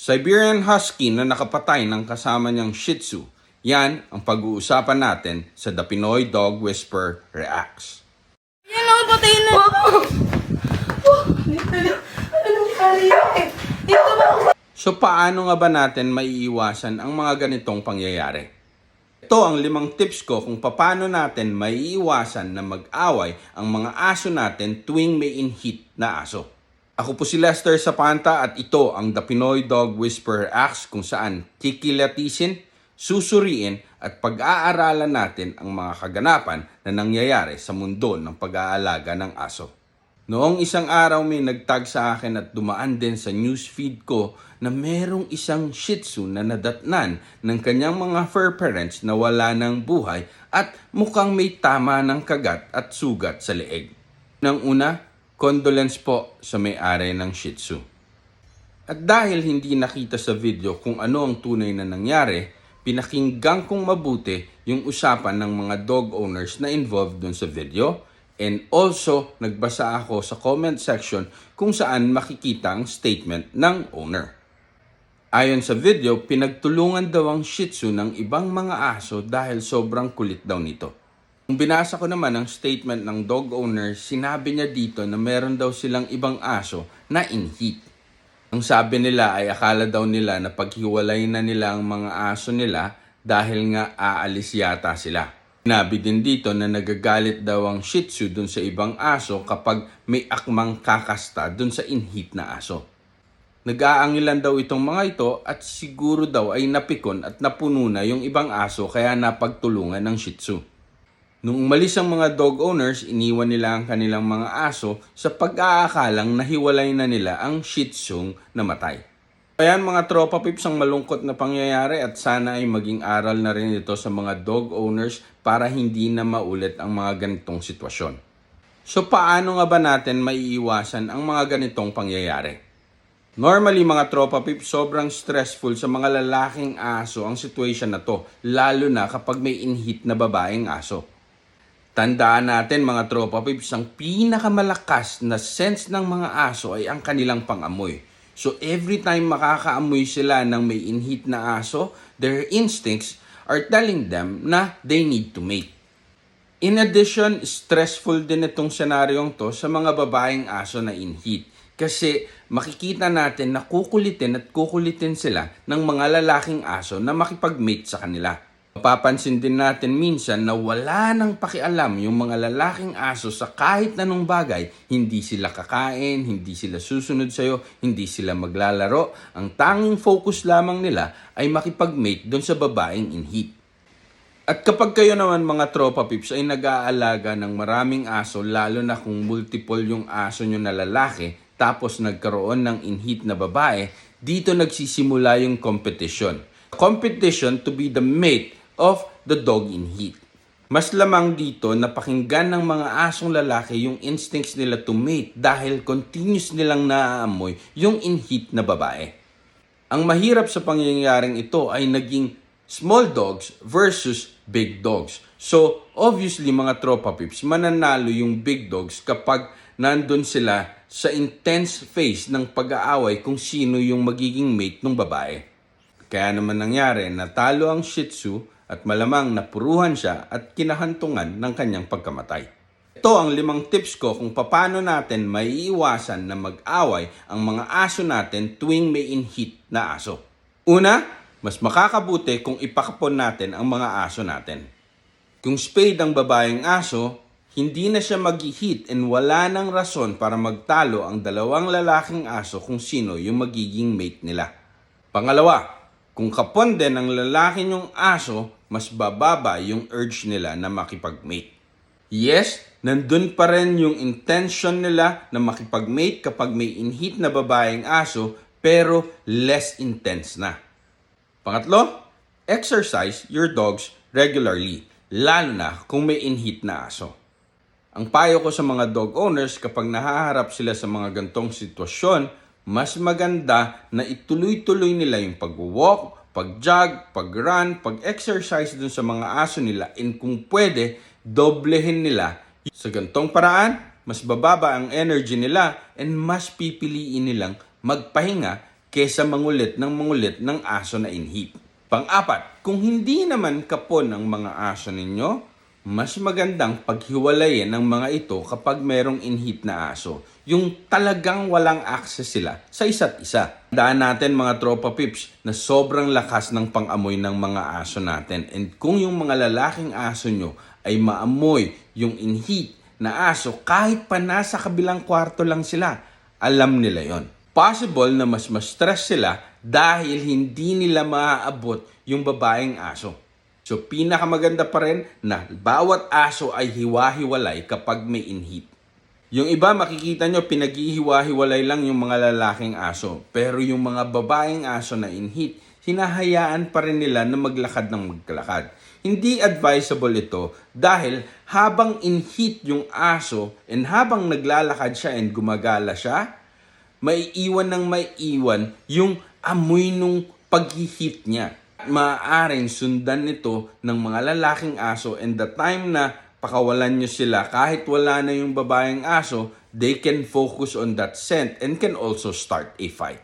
Siberian Husky na nakapatay ng kasama niyang Shih Tzu. Yan ang pag-uusapan natin sa The Pinoy Dog Whisper Reacts. Yan o, patayin na. Anong nangyari yun? Dito ba? So paano nga ba natin maiiwasan ang mga ganitong pangyayari? Ito ang limang tips ko kung paano natin maiiwasan na mag-away ang mga aso natin tuwing may inhit na aso. Ako po si Lester Sapanta at ito ang The Pinoy Dog Whisperer Acts kung saan kikilatisin, susuriin at pag-aaralan natin ang mga kaganapan na nangyayari sa mundo ng pag-aalaga ng aso. Noong isang araw may nagtag sa akin at dumaan din sa newsfeed ko na merong isang Shih Tzu na nadatnan ng kanyang mga fur parents na wala ng buhay at mukhang may tama ng kagat at sugat sa leeg. Nang una, condolence po sa may-ari ng Shih Tzu. At dahil hindi nakita sa video kung ano ang tunay na nangyari, pinakinggan kong mabuti yung usapan ng mga dog owners na involved dun sa video and also nagbasa ako sa comment section kung saan makikita ang statement ng owner. Ayon sa video, pinagtulungan daw ang Shih Tzu ng ibang mga aso dahil sobrang kulit daw nito. Kung binasa ko naman ang statement ng dog owner, sinabi niya dito na meron daw silang ibang aso na in heat. Ang sabi nila ay akala daw nila na paghiwalay na nila ang mga aso nila dahil nga aalis yata sila. Sinabi din dito na nagagalit daw ang Shih Tzu dun sa ibang aso kapag may akmang kakasta dun sa inhit na aso. Nag-aangilan daw itong mga ito at siguro daw ay napikon at napuno na yung ibang aso kaya napagtulungan ng Shih Tzu. Nung umalis ang mga dog owners, iniwan nila ang kanilang mga aso sa pag-aakalang nahiwalay na nila ang Shih Tzu namatay. Ayan mga tropa pips ang malungkot na pangyayari at sana ay maging aral na rin ito sa mga dog owners para hindi na maulit ang mga ganitong sitwasyon. So paano nga ba natin maiiwasan ang mga ganitong pangyayari? Normally mga tropa pips, sobrang stressful sa mga lalaking aso ang situation na to, lalo na kapag may inhit na babaeng aso. Tandaan natin mga tropa pips, ang pinakamalakas na sense ng mga aso ay ang kanilang pangamoy. So every time makakaamoy sila ng may inhit na aso, their instincts are telling them na they need to mate. In addition, stressful din itong senaryong to sa mga babaeng aso na inhit. Kasi makikita natin na kukulitin at kukulitin sila ng mga lalaking aso na makipag-mate sa kanila. Mapapansin din natin minsan na wala nang pakialam yung mga lalaking aso sa kahit anong bagay. Hindi sila kakain, hindi sila susunod sa'yo, hindi sila maglalaro. Ang tanging focus lamang nila ay makipag-mate doon sa babaeng inhit. At kapag kayo naman mga tropa pips ay nag-aalaga ng maraming aso, lalo na kung multiple yung aso nyo na lalaki, tapos nagkaroon ng inhit na babae, dito nagsisimula yung competition. Competition to be the mate of the dog in heat. Mas lamang dito na pakinggan ng mga asong lalaki yung instincts nila to mate dahil continuous nilang naaamoy yung in heat na babae. Ang mahirap sa pangyayaring ito ay naging small dogs versus big dogs. So, obviously mga tropa pips, mananalo yung big dogs kapag nandun sila sa intense phase ng pag-aaway kung sino yung magiging mate ng babae. Kaya naman nangyari, natalo ang Shih Tzu at malamang napuruhan siya at kinahantungan ng kanyang pagkamatay. Ito ang limang tips ko kung paano natin maiiwasan na mag-away ang mga aso natin tuwing may inhit na aso. Una, mas makakabuti kung ipakapon natin ang mga aso natin. Kung spade ang babaeng aso, hindi na siya mag-hit and wala nang rason para magtalo ang dalawang lalaking aso kung sino yung magiging mate nila. Pangalawa, kung kapon din ang lalaki niyong aso, mas bababa yung urge nila na makipag-mate. Yes, nandun pa rin yung intention nila na makipag-mate kapag may inhit na babaeng aso, pero less intense na. Pangatlo, exercise your dogs regularly, lalo na kung may inhit na aso. Ang payo ko sa mga dog owners kapag nahaharap sila sa mga gantong sitwasyon, mas maganda na ituloy-tuloy nila yung pag-walk, pag-jog, pag-run, pag-exercise dun sa mga aso nila and kung pwede, doblehin nila. Sa gantong paraan, mas bababa ang energy nila and mas pipiliin nilang magpahinga kesa mangulit ng mangulit ng aso na inhit. Pang-apat, kung hindi naman kapon ang mga aso ninyo, mas magandang paghiwalayin ng mga ito kapag merong inhit na aso. Yung talagang walang access sila sa isa't isa. Daan natin mga tropa pips na sobrang lakas ng pangamoy ng mga aso natin. And kung yung mga lalaking aso nyo ay maamoy yung inhit na aso kahit pa nasa kabilang kwarto lang sila, alam nila yon. Possible na mas ma-stress sila dahil hindi nila maaabot yung babaeng aso. So pinakamaganda pa rin na bawat aso ay hiwa-hiwalay kapag may inhit. Yung iba makikita nyo pinaghihiwa-hiwalay lang yung mga lalaking aso. Pero yung mga babaeng aso na inhit, hinahayaan pa rin nila na maglakad ng magkalakad. Hindi advisable ito dahil habang inhit yung aso and habang naglalakad siya and gumagala siya, may iwan ng may iwan yung amoy nung paghihit niya. Maaaring sundan nito ng mga lalaking aso and the time na pakawalan nyo sila kahit wala na yung babaeng aso, they can focus on that scent and can also start a fight.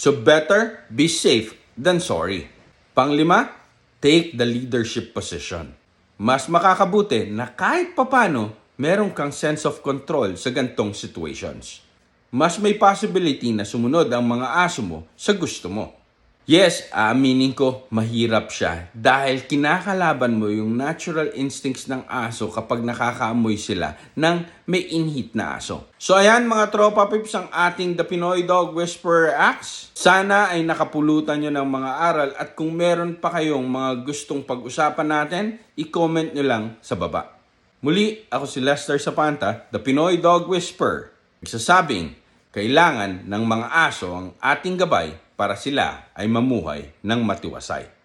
So better be safe than sorry. Panglima, take the leadership position. Mas makakabuti na kahit papano, meron kang sense of control sa gantong situations. Mas may possibility na sumunod ang mga aso mo sa gusto mo. Yes, aaminin ko, mahirap siya dahil kinakalaban mo yung natural instincts ng aso kapag nakakaamoy sila ng may inhit na aso. So ayan mga tropa pips ang ating The Pinoy Dog Whisperer Acts. Sana ay nakapulutan nyo ng mga aral at kung meron pa kayong mga gustong pag-usapan natin, i-comment nyo lang sa baba. Muli, ako si Lester Sapanta, The Pinoy Dog Whisperer. Nagsasabing, kailangan ng mga aso ang ating gabay para sila ay mamuhay ng matiwasay.